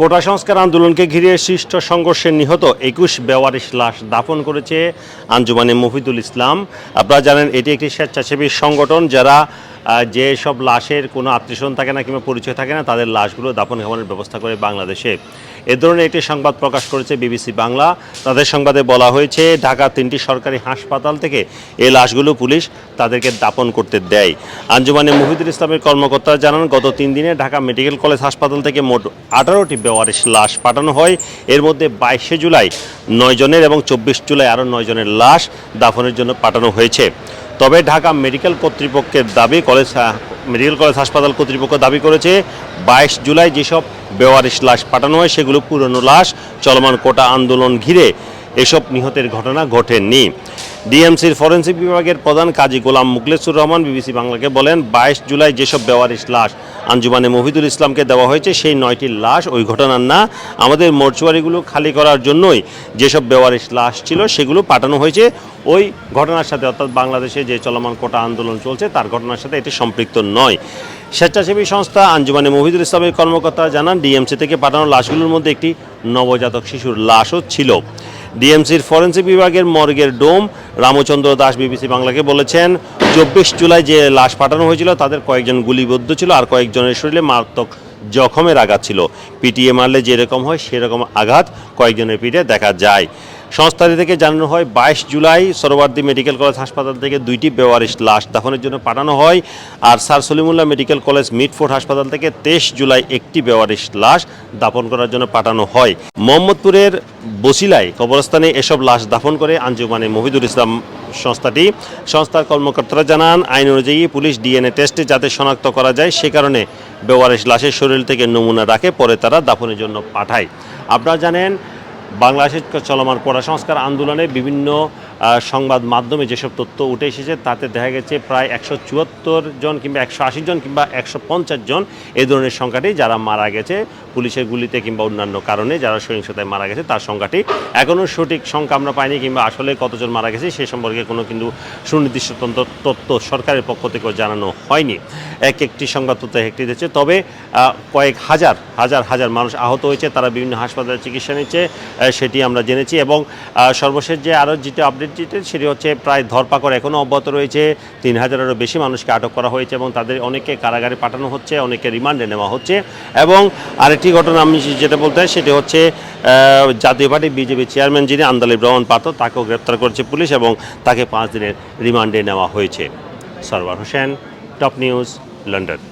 কোটা সংস্কার আন্দোলনকে ঘিরে সৃষ্ট সংঘর্ষে নিহত একুশ বেওয়ারিশ লাশ দাফন করেছে আঞ্জুমানে মফিদুল ইসলাম। আপনারা জানেন, এটি একটি স্বেচ্ছাসেবী সংগঠন যারা যে সব লাশের কোনো আত্মীয়স্বজন থাকে না কিংবা পরিচয় থাকে না, তাদের লাশগুলো দাফন খাওয়ানোর ব্যবস্থা করে বাংলাদেশে। এ ধরনের একটি সংবাদ প্রকাশ করেছে বিবিসি বাংলা। তাদের সংবাদে বলা হয়েছে, ঢাকা তিনটি সরকারি হাসপাতাল থেকে এই লাশগুলো পুলিশ তাদেরকে দাপন করতে দেয়। আঞ্জুমানে মহিদুল ইসলামের কর্মকর্তারা জানান, গত তিন দিনে ঢাকা মেডিকেল কলেজ হাসপাতাল থেকে মোট আঠারোটি বেওয়ারিশ লাশ পাঠানো হয়। এর মধ্যে বাইশে জুলাই নয় জনের এবং চব্বিশ জুলাই আরও নয় জনের লাশ দাফনের জন্য পাঠানো হয়েছে। তবে ঢাকা মেডিকেল কর্তৃপক্ষের দাবি, কলেজ মেডিকেল কলেজ হাসপাতাল কর্তৃপক্ষ দাবি করেছে, বাইশ জুলাই যেসব বেওয়ারিশ লাশ পাঠানো হয়, সেগুলো পুরনো লাশ, চলমান কোটা আন্দোলন ঘিরে এসব নিহতের ঘটনা ঘটেনি। ডিএমসির ফরেন্সিক বিভাগের প্রধান কাজী গোলাম মুখলেসুর রহমান বিবিসি বাংলাকে বলেন, বাইশ জুলাই যেসব বেওয়ারিশ লাশ আঞ্জুমানে মহিদুল ইসলামকে দেওয়া হয়েছে, সেই নয়টি লাশ ওই ঘটনার না। আমাদের মর্চুয়ারিগুলো খালি করার জন্যই যেসব বেওয়ারিশ লাশ ছিল, সেগুলো পাঠানো হয়েছে। ওই ঘটনার সাথে অর্থাৎ বাংলাদেশে যে চলমান কোটা আন্দোলন চলছে, তার ঘটনার সাথে এটি সম্পৃক্ত নয়। স্বেচ্ছাসেবী সংস্থা আঞ্জুমানে মহিদুল ইসলামের কর্মকর্তারা জানান, ডিএমসি থেকে পাঠানো লাশগুলোর মধ্যে একটি নবজাতক শিশুর লাশও ছিল। ডিএমসির ফরেন্সিক বিভাগের মর্গের ডোম। রামচন্দ্র দাস বিবিসি বাংলাকে বলেছেন, চব্বিশ জুলাই যে লাশ পাঠানো হয়েছিল, তাদের কয়েকজন গুলিবদ্ধ ছিল আর কয়েকজনের শরীরে মারাত্মক জখমের আঘাত ছিল। পিটিএ মারলে যেরকম হয়, সেরকম আঘাত কয়েকজনের পিঠে দেখা যায়। সংস্থাটি থেকে জানানো হয়, বাইশ জুলাই সরোয়ার্দী মেডিকেল কলেজ হাসপাতাল থেকে দুইটি বেওয়ারিশ লাশ দাফনের জন্য পাঠানো হয় আর Sir Salimullah Medical College Mitford হাসপাতাল থেকে তেইশ জুলাই একটি বেওয়ারিশ লাশ দাফন করার জন্য পাঠানো হয়। মোহাম্মদপুরের বসিলায় কবরস্থানে এসব লাশ দাফন করে আঞ্জুমানে মহিদুল ইসলাম সংস্থাটি। সংস্থার কর্মকর্তারা জানান, আইন অনুযায়ী পুলিশ ডিএনএ টেস্টে যাতে শনাক্ত করা যায়, সে কারণে বেওয়ারিশ লাশের শরীর থেকে নমুনা রাখে, পরে তারা দাফনের জন্য পাঠায়। আপনারা জানেন বাংলাদেশের চলমান পড়া সংস্কার আন্দোলনে বিভিন্ন সংবাদ মাধ্যমে যেসব তথ্য উঠে এসেছে, তাতে দেখা গেছে প্রায় একশো চুয়াত্তর জন কিংবা একশো আশি জন কিংবা একশো পঞ্চাশ জন এই ধরনের সংখ্যাটি যারা মারা গেছে, পুলিশের গুলিতে কিংবা অন্যান্য কারণে যারা সহিংসতায় মারা গেছে, তার সংখ্যাটি এখনও সঠিক সংখ্যা আমরা পাইনি কিংবা আসলে কতজন মারা গেছে সে সম্পর্কে কোনো কিন্তু সুনির্দিষ্ট তথ্য সরকারের পক্ষ থেকেও জানানো হয়নি। এক একটি সংবাদ তথ্য একটি দিচ্ছে, তবে কয়েক হাজার হাজার হাজার মানুষ আহত হয়েছে, তারা বিভিন্ন হাসপাতালে চিকিৎসা নিচ্ছে সেটি আমরা জেনেছি এবং সর্বশেষ যে আরও যেটা আপডেট যেটা সেটি হচ্ছে প্রায় ধরপাকড় এখনও অব্যাহত রয়েছে। তিন হাজারেরও বেশি মানুষকে আটক করা হয়েছে এবং তাদের অনেকে কারাগারে পাঠানো হচ্ছে অনেকে রিমান্ডে নেওয়া হচ্ছে এবং আরেকটি ঘটনা আমি যেটা বলতে হয় সেটি হচ্ছে জাতীয় পার্টি বিজেপি চেয়ারম্যান যিনি আন্দালিব রহমান পাত্র, তাকেও গ্রেপ্তার করেছে পুলিশ এবং তাকে পাঁচ দিনের রিমান্ডে নেওয়া হয়েছে। Sarwar Hossain, top news, London.